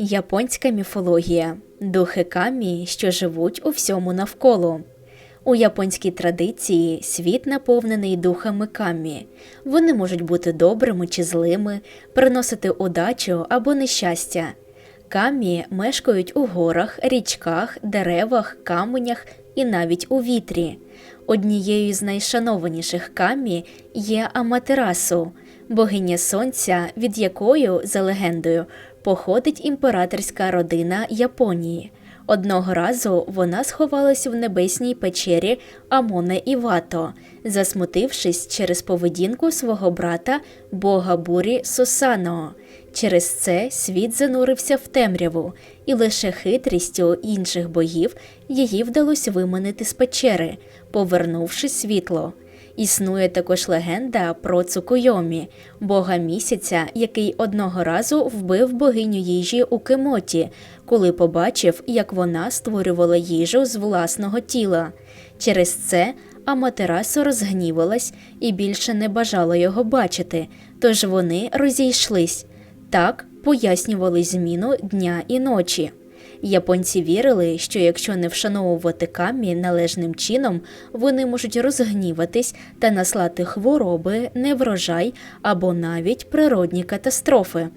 Японська міфологія духи камі, що живуть у всьому навколо. У японській традиції світ наповнений духами камі. Вони можуть бути добрими чи злими, приносити удачу або нещастя. Камі мешкають у горах, річках, деревах, каменях і навіть у вітрі. Однією з найшанованіших камі є Аматерасу, богиня сонця, від якої, за легендою, походить імператорська родина Японії. Одного разу вона сховалась в небесній печері Амоне Івато, засмутившись через поведінку свого брата бога бурі Сусаного. Через це світ занурився в темряву, і лише хитрістю інших богів її вдалося виманити з печери, повернувши світло. Існує також легенда про Цукуйомі, бога місяця, який одного разу вбив богиню їжі у Кемоті, коли побачив, як вона створювала їжу з власного тіла. Через це Аматерасу розгнівалась і більше не бажала його бачити, тож вони розійшлись. Так пояснювали зміну дня і ночі. Японці вірили, що якщо не вшановувати камі належним чином, вони можуть розгніватись та наслати хвороби, неврожай або навіть природні катастрофи.